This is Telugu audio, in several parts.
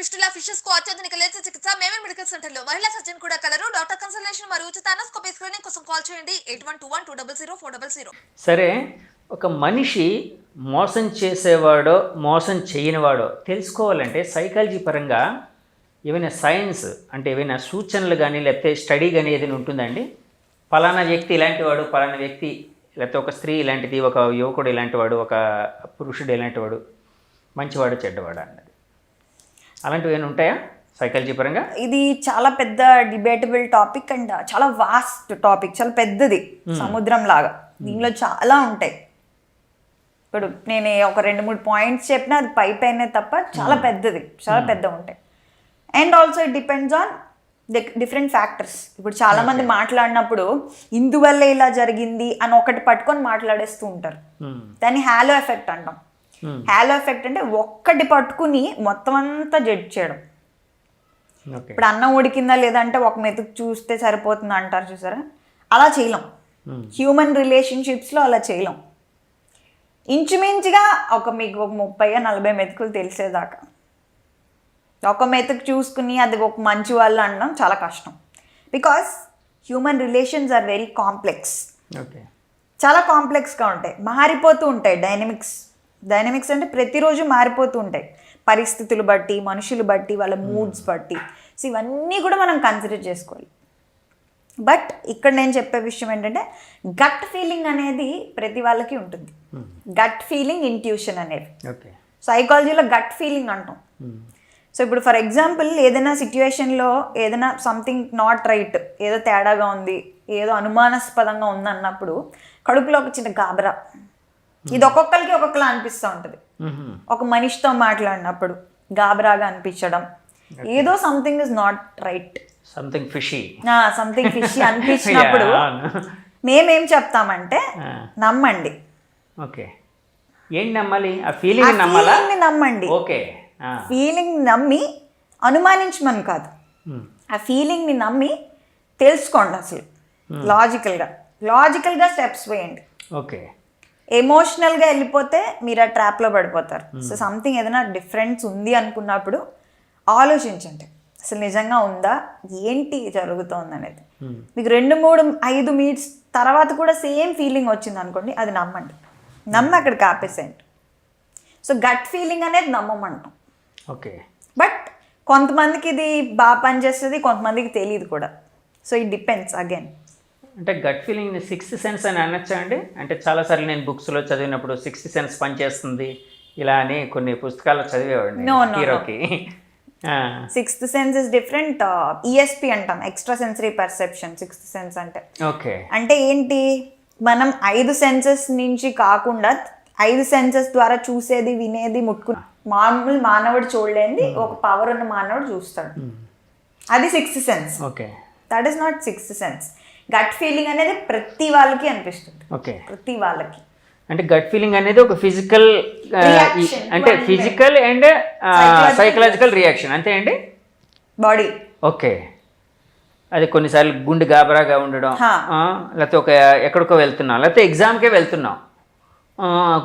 ఫిస్టులా ఫిషెస్కు అత్యాధునిక లేజర్ చికిత్స మేమే మెడికల్ సెంటర్లో మహిళా సర్జన్ కూడా కలరు. డాక్టర్ కన్సల్టేషన్ మరియు ఉచిత అనస్కోపీ స్క్రీనింగ్ కోసం కాల్ చేయండి. Eight one two one two double zero four double zero. సరే ఒక మనిషి మోసం చేసేవాడో మోసం చేయనివాడో తెలుసుకోవాలంటే సైకాలజీ పరంగా ఏమైనా సైన్స్ అంటే ఏవైనా సూచనలు కానీ లేకపోతే స్టడీ కానీ ఏదైనా ఉంటుందండి? పలానా వ్యక్తి ఇలాంటి వాడు పలానా వ్యక్తి లేకపోతే ఒక స్త్రీ ఇలాంటిది ఒక యువకుడు ఇలాంటి వాడు ఒక పురుషుడు ఇలాంటి వాడు మంచివాడు చెడ్డవాడు అన్నది. అలాంటివి ఏమైనా ఉంటాయా? సైకాలజీ పరంగా? ఇది చాలా పెద్ద డిబేటబుల్ టాపిక్ అండ్ చాలా వాస్ట్ టాపిక్ చాలా పెద్దది సముద్రం లాగా దీనిలో చాలా ఉంటాయి. ఇప్పుడు నేను ఒక రెండు మూడు పాయింట్స్ చెప్పినా అది పై పైనే తప్ప చాలా పెద్దది చాలా పెద్ద ఉంటాయి. And also it depends on different factors ఇప్పుడు చాలా మంది మాట్లాడినప్పుడు ఇందువల్ల ఇలా జరిగింది అని ఒకటి పట్టుకొని మాట్లాడేస్తూ ఉంటారు. Hmm. దాన్ని హ్యాలో ఎఫెక్ట్ అంటాం. Hmm. హ్యాలో ఎఫెక్ట్ అంటే ఒక్కటి పట్టుకుని మొత్తం అంతా జడ్జ్ చేయడం. ఇప్పుడు అన్నం ఉడికిందా లేదంటే ఒక మెతుకు చూస్తే సరిపోతుంది అంటారు చూసారా? అలా చేయలేం. Hmm. హ్యూమన్ రిలేషన్షిప్స్లో అలా చేయలేం. ఇంచుమించుగా ఒక మీకు ఒక ముప్పై నలభై మెతుకులు తెలిసేదాకా. ఒక మెతుకు చూసుకుని అది ఒక మంచి వాళ్ళు అనడం చాలా కష్టం. Because human relations are very complex చాలా కాంప్లెక్స్గా ఉంటాయి. మారిపోతూ ఉంటాయి. డైనమిక్స్ డైనమిక్స్ అంటే ప్రతిరోజు మారిపోతూ ఉంటాయి. పరిస్థితులు బట్టి మనుషులు బట్టి వాళ్ళ మూడ్స్ బట్టి. సో ఇవన్నీ కూడా మనం కన్సిడర్ చేసుకోవాలి. బట్ ఇక్కడ నేను చెప్పే విషయం ఏంటంటే గట్ ఫీలింగ్ అనేది ప్రతి వాళ్ళకి ఉంటుంది. గట్ ఫీలింగ్ ఇంట్యూషన్ అనేది ఓకే సైకాలజీలో గట్ ఫీలింగ్ అంటాం. సో ఇప్పుడు ఫర్ ఎగ్జాంపుల్ ఏదైనా సిచ్యువేషన్లో ఏదైనా సంథింగ్ నాట్ రైట్ ఏదో తేడాగా ఉంది ఏదో అనుమానాస్పదంగా ఉంది అన్నప్పుడు కడుపులో ఒక చిన్న గాబరా. ఇది ఒక్కొక్కరికి ఒక్కొక్కలా అనిపిస్తూ ఉంటుంది. ఒక మనిషితో మాట్లాడినప్పుడు గాబరాగా అనిపించడం. ఏదో something is not right something fishy something fish అనిపించినప్పుడు మేమేం చెప్తామంటే నమ్మండి. ఓకే. ఏంటి నమ్మాలి? ఆ ఫీలింగ్ నమ్మాలా? నమ్మండి. ఓకే. ఫీలింగ్ నమ్మి అనుమానించమని కాదు. ఆ ఫీలింగ్ని నమ్మి తెలుసుకోండి అసలు. లాజికల్గా లాజికల్గా స్టెప్స్ వేయండి. ఓకే. ఎమోషనల్గా వెళ్ళిపోతే మీరు ఆ ట్రాప్లో పడిపోతారు. సో సంథింగ్ ఏదైనా డిఫరెన్స్ ఉంది అనుకున్నప్పుడు ఆలోచించండి. అసలు నిజంగా ఉందా? ఏంటి జరుగుతోంది అనేది మీకు రెండు మూడు ఐదు మినిట్స్ తర్వాత కూడా సేమ్ ఫీలింగ్ వచ్చింది అనుకోండి అది నమ్మండి. నమ్మి అక్కడికి ఆపేసేయండి. సో గట్ ఫీలింగ్ అనేది నమ్మమంటాం. ఓకే బట్ కొంతమందికి ఇది బాగా పనిచేస్తుంది కొంతమందికి తెలియదు కూడా. సో ఇట్ డిపెండ్స్ అగైన్ అంటే గట్ ఫీలింగ్ సిక్స్త్ సెన్స్ అని అనొచ్చా అండి అంటే చాలాసార్లు నేను బుక్స్లో చదివినప్పుడు సిక్స్త్ సెన్స్ పనిచేస్తుంది ఇలా అని కొన్ని పుస్తకాలు చదివేవాడిని. హీరోకి. Sixth sense is different ESP అంటాం. Extra sensory perception sixth sense అంటే. ఓకే. అంటే ఏంటి? మనం ఐదు సెన్సెస్ నుంచి కాకుండా ఐదు సెన్సెస్ ద్వారా చూసేది వినేది ముట్టుకు మామూలు మానవుడు చూడలేనిది ఒక పవర్ ఉన్న మానవుడు చూస్తాడు. అది sixth sense okay. That is not sixth sense gut feeling అనేది ప్రతి వాళ్ళకి అనిపిస్తుంది. ఓకే ప్రతి వాళ్ళకి. అంటే గట్ ఫీలింగ్ అనేది ఒక ఫిజికల్ to అంటే ఫిజికల్ అండ్ సైకలాజికల్ రియాక్షన్ అంతే అండి? బాడీ ఓకే అది కొన్నిసార్లు గుండె గాబరాగా ఉండడం లేకపోతే ఒక ఎక్కడికో వెళ్తున్నాం లేకపోతే ఎగ్జామ్కే వెళ్తున్నాం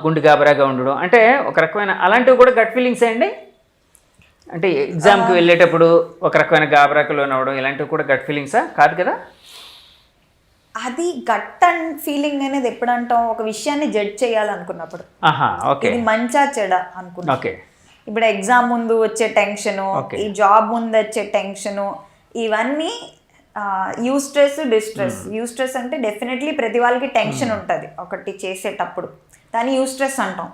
గుండె గాబరాగా ఉండడం. అంటే ఒక రకమైన అలాంటివి కూడా గట్ ఫీలింగ్స్ అండి? అంటే ఎగ్జామ్కి వెళ్ళేటప్పుడు ఒక రకమైన గాబరాకు లోనవ్వడం ఇలాంటివి కూడా గట్ ఫీలింగ్సా కాదు కదా? అది గట్ అండ్ ఫీలింగ్ అనేది ఎప్పుడు అంటాం ఒక విషయాన్ని జడ్జ్ చేయాలనుకున్నప్పుడు. ఇది మంచా చెడ అనుకున్నా. ఇప్పుడు ఎగ్జామ్ ముందు వచ్చే టెన్షను. ఈ జాబ్ ముందు వచ్చే టెన్షను ఇవన్నీ eustress distress eustress అంటే డెఫినెట్లీ ప్రతి వాళ్ళకి టెన్షన్ ఉంటుంది ఒకటి చేసేటప్పుడు. దాన్ని యూ స్ట్రెస్ అంటాం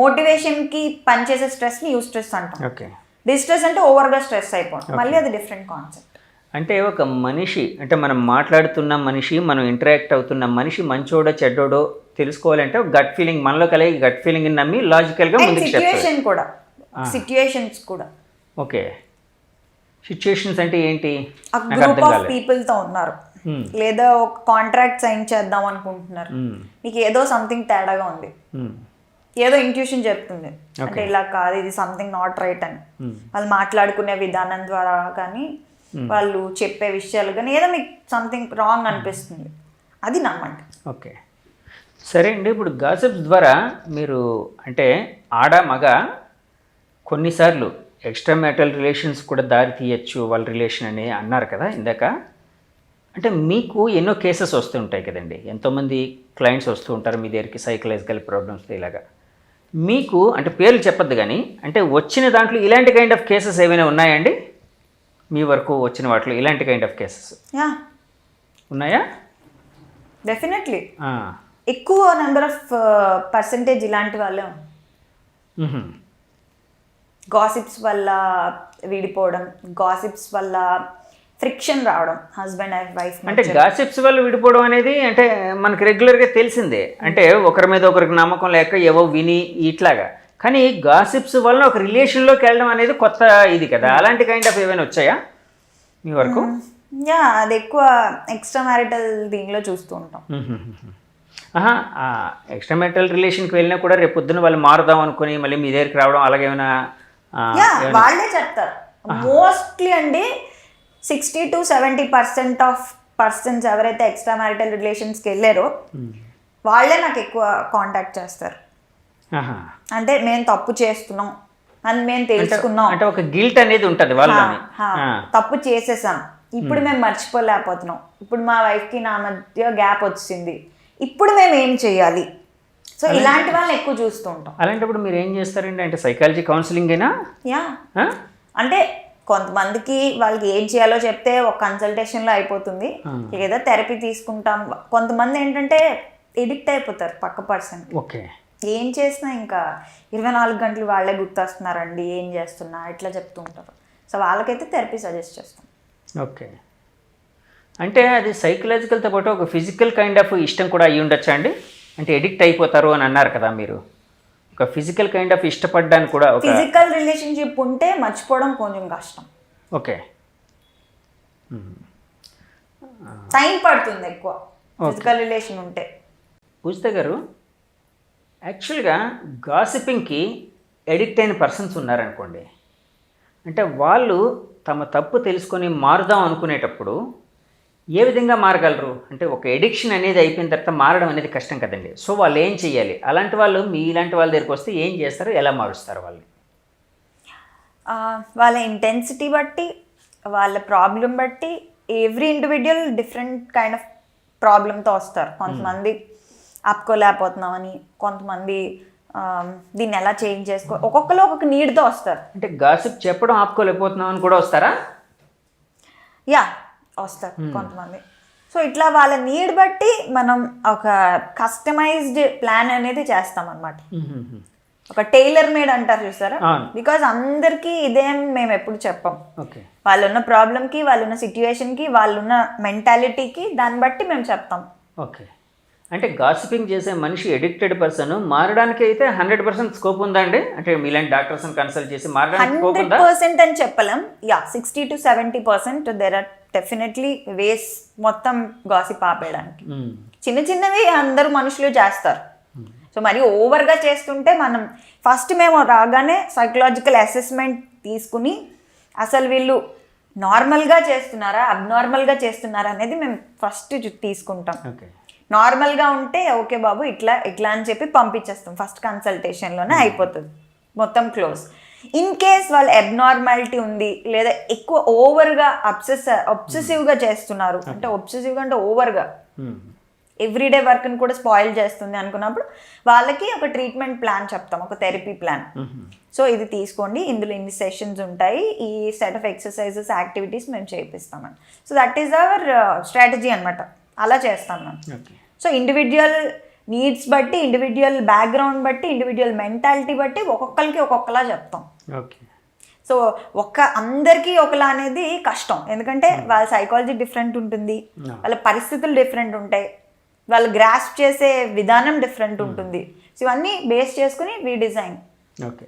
మోటివేషన్కి పనిచేసే స్ట్రెస్ని యూ స్ట్రెస్ అంటాం. ఓకే. డిస్ట్రెస్ అంటే ఓవర్గా స్ట్రెస్ అయిపోవడం. మళ్ళీ అది డిఫరెంట్ కాన్సెప్ట్ అంటే ఒక మనిషి అంటే మనం మాట్లాడుతున్న మనిషి మనం ఇంటరాక్ట్ అవుతున్న మనిషి మంచోడో చెడ్డోడో తెలుసుకోవాలంటే ఒక గట్ ఫీలింగ్ మనలో కలిగే గట్ ఫీలింగ్ నమ్మి లాజికల్గా ముందుకు సిచ్యుయేషన్ కూడా. సిచ్యుయేషన్స్ కూడా. ఓకే. సిచ్యుయేషన్స్ అంటే ఏంటి? గ్రూప్ ఆఫ్ పీపుల్తో ఉన్నారు. Hmm. లేదా ఒక కాంట్రాక్ట్ సైన్ చేద్దాం అనుకుంటున్నారు. మీకు ఏదో సంథింగ్ తేడాగా ఉంది. మ్మ్. ఏదో ఇంట్యూషన్ చెప్తుంది. అంటే ఇలా కాదు ఇది సంథింగ్ నాట్ రైట్ అని. వాళ్ళు మాట్లాడుకునే విధానం ద్వారా కానీ వాళ్ళు చెప్పే విషయాలు కానీ ఏదో మీకు సంథింగ్ రాంగ్ అనిపిస్తుంది. అది నమ్మండి ఓకే. సరే అండి ఇప్పుడు గాసిప్స్ ద్వారా మీరు అంటే ఆడ మగ కొన్నిసార్లు ఎక్స్ట్రా మ్యాటల్ రిలేషన్స్ కూడా దారి తీయచ్చు వాళ్ళ రిలేషన్ అని అన్నారు కదా ఇందాక. అంటే మీకు ఎన్నో కేసెస్ వస్తుంటాయి కదండి. ఎంతోమంది క్లయింట్స్ వస్తూ ఉంటారు మీ దగ్గరికి సైకలాజికల్ ప్రాబ్లమ్స్ ఇలాగా. మీకు అంటే పేర్లు చెప్పొద్దు కానీ అంటే వచ్చిన దాంట్లో ఇలాంటి కైండ్ ఆఫ్ కేసెస్ ఏమైనా ఉన్నాయండి మీ వరకు వచ్చిన వాటిలో ఇలాంటి కైండ్ ఆఫ్ కేసెస్ యా. ఉన్నాయా? డెఫినెట్లీ. ఎక్కువ నెంబర్ ఆఫ్ పర్సంటేజ్ ఇలాంటి వాళ్ళే. గాసిప్స్ వల్ల విడిపోవడం గాసిప్స్ వల్ల ఫ్రిక్షన్ రావడం హస్బెండ్ అండ్ వైఫ్ అంటే గాసిప్స్ వల్ల విడిపోవడం అనేది అంటే మనకి రెగ్యులర్గా తెలిసిందే. అంటే ఒకరి మీద ఒకరికి నమ్మకం లేక ఏవో విని ఇట్లాగా. కానీ గాసిప్స్ వల్ల ఒక రిలేషన్లోకి వెళ్ళడం అనేది కొత్త ఇది కదా. అలాంటి కైండ్ ఆఫ్ ఏమైనా వచ్చాయా మీ వరకు? యా అది ఎక్కువ ఎక్స్ట్రా మ్యారిటల్ దీనిలో చూస్తూ ఉంటాం. ఎక్స్ట్రా మెంటల్ రిలేషన్కి వెళ్ళినా కూడా రేపు పొద్దున్న వాళ్ళు మారుదాం అనుకుని మళ్ళీ మీ దగ్గరికి రావడం అలాగేమైనా వాళ్ళే చెప్తారు. మోస్ట్లీ అండి sixty to seventy percent of persons ఎవరైతే ఎక్స్ట్రా మ్యారిటల్ రిలేషన్స్కి వెళ్ళారో వాళ్ళే నాకు ఎక్కువ కాంటాక్ట్ చేస్తారు. అంటే మేము తప్పు చేస్తున్నాం అని మేము తెలుసుకున్నాం అంటే ఒక గిల్ట్ అనేది ఉంటుంది వాళ్ళని. తప్పు చేసేసాం. ఇప్పుడు మేము మర్చిపోలేకపోతున్నాం. ఇప్పుడు మా వైఫ్కి నా మధ్య గ్యాప్ వచ్చింది. ఇప్పుడు మేము ఏం చేయాలి? సో ఇలాంటి వాళ్ళని ఎక్కువ చూస్తూ ఉంటాం. అలాంటప్పుడు మీరు ఏం చేస్తారండి? అంటే సైకాలజీ కౌన్సిలింగ్ అయినా యా. అంటే కొంతమందికి వాళ్ళకి ఏం చేయాలో చెప్తే ఒక కన్సల్టేషన్లో అయిపోతుంది. లేదా థెరపీ తీసుకుంటాం. కొంతమంది ఏంటంటే ఎడిక్ట్ అయిపోతారు పక్క పర్సన్ ఓకే. ఏం చేసినా ఇంకా ఇరవై నాలుగు గంటలు వాళ్ళే గుర్తొస్తున్నారండి ఏం చేస్తున్నా ఇట్లా చెప్తూ ఉంటారు. సో వాళ్ళకైతే థెరపీ సజెస్ట్ చేస్తాం. ఓకే. అంటే అది సైకలాజికల్తో పాటు ఒక ఫిజికల్ కైండ్ ఆఫ్ ఇష్టం కూడా అయ్యి ఉండొచ్చా అండి? అంటే ఎడిక్ట్ అయిపోతారు అని అన్నారు కదా మీరు. ఒక ఫిజికల్ కైండ్ ఆఫ్ ఇష్టపడ్డానికి కూడా ఫిజికల్ రిలేషన్షిప్ ఉంటే మర్చిపోవడం కొంచెం కష్టం. ఓకే. టైం పడుతుంది ఎక్కువ. ఫిజికల్ రిలేషన్ ఉంటే. పూజిత గారు యాక్చువల్గా గాసిపింగ్కి ఎడిక్ట్ అయిన పర్సన్స్ ఉన్నారనుకోండి అంటే వాళ్ళు తమ తప్పు తెలుసుకొని మారుదాం అనుకునేటప్పుడు ఏ విధంగా మారగలరు? అంటే ఒక ఎడిక్షన్ అనేది అయిపోయిన తర్వాత మారడం అనేది కష్టం కదండి. సో వాళ్ళు ఏం చేయాలి అలాంటి వాళ్ళు మీ ఇలాంటి వాళ్ళ దగ్గరికి వస్తే ఏం చేస్తారు? ఎలా మారుస్తారు వాళ్ళు వాళ్ళ ఇంటెన్సిటీ బట్టి వాళ్ళ ప్రాబ్లం బట్టి every individual different kind of ప్రాబ్లంతో వస్తారు. కొంతమంది ఆపుకోలేకపోతున్నామని కొంతమంది దీన్ని ఎలా చేంజ్ చేసుకో ఒక్కొక్కరు ఒక్కొక్క నీడ్తో వస్తారు. అంటే గాసిప్ చెప్పడం ఆపుకోలేకపోతున్నాం అని కూడా వస్తారా? యా వస్తారు కొంతమంది. సో ఇట్లా వాళ్ళ నీడ్ బట్టి మనం ఒక కస్టమైజ్డ్ ప్లాన్ అనేది చేస్తాం అన్నమాట ఒక టైలర్ మేడ్ అంటారు చూసారా. బికాజ్ అందరికీ ఇదేం మేము ఎప్పుడు చెప్పం. ఓకే. వాళ్ళు ఉన్న ప్రాబ్లంకి వాళ్ళు ఉన్న సిచ్యువేషన్కి వాళ్ళు ఉన్న మెంటాలిటీకి దాన్ని బట్టి మేము చెప్తాం. ఓకే. అంటే గాసిపింగ్ చేసే మనిషి ఎడిక్టెడ్ పర్సన్ మారడానికి అయితే హండ్రెడ్ పర్సెంట్ స్కోప్ ఉందా అండి? అంటే మీలాంటి డాక్టర్స్ కన్సల్ట్ చేసి మారడానికి స్కోప్ హండ్రెడ్ ఉందా? పర్సెంట్ అని చెప్పలేం. Yeah sixty to seventy percent there are definitely ways మొత్తం గాసిప్ ఆపేయడానికి. మ్మ్. చిన్న చిన్నవి అందరూ మనుషులు చేస్తారు. సో మరి ఓవర్గా చేస్తుంటే మనం ఫస్ట్ మేము రాగానే సైకలాజికల్ అసెస్మెంట్ తీసుకుని అసలు వీళ్ళు నార్మల్గా చేస్తున్నారా అబ్నార్మల్గా చేస్తున్నారా అనేది మేము ఫస్ట్ తీసుకుంటాం. ఓకే నార్మల్గా ఉంటే ఓకే బాబు ఇట్లా ఇట్లా అని చెప్పి పంపించేస్తాం. ఫస్ట్ కన్సల్టేషన్లోనే అయిపోతుంది. మొత్తం క్లోజ్ ఇన్ కేస్ వాళ్ళ అబ్నార్మాలిటీ ఉంది లేదా ఎక్కువ ఓవర్గా అబ్సెస్ ఒబ్సెసివ్గా చేస్తున్నారు అంటే ఒబ్సెసివ్గా అంటే ఓవర్గా. ఎవ్రీడే వర్క్ని కూడా స్పాయిల్ చేస్తుంది అనుకున్నప్పుడు వాళ్ళకి ఒక ట్రీట్మెంట్ ప్లాన్ చెప్తాం ఒక థెరపీ ప్లాన్ మ్మ్. సో ఇది తీసుకోండి. ఇందులో ఇన్ని సెషన్స్ ఉంటాయి. ఈ సెట్ ఆఫ్ ఎక్సర్సైజెస్ యాక్టివిటీస్ మేము చేపిస్తామని so that is our strategy అనమాట అలా చేస్తాం మేము ఓకే. సో ఇండివిజువల్ నీడ్స్ బట్టి ఇండివిజువల్ బ్యాక్గ్రౌండ్ బట్టి ఇండివిజువల్ మెంటాలిటీ బట్టి ఒక్కొక్కరికి ఒక్కొక్కలా చెప్తాం. ఓకే. సో ఒక్క అందరికీ ఒకలా అనేది కష్టం. ఎందుకంటే వాళ్ళ సైకాలజీ డిఫరెంట్ ఉంటుంది. Yeah. వాళ్ళ పరిస్థితులు డిఫరెంట్ ఉంటాయి. వాళ్ళు గ్రాస్ప్ చేసే విధానం డిఫరెంట్ ఉంటుంది. సో ఇవన్నీ బేస్ చేసుకుని వీ డిజైన్ ఓకే.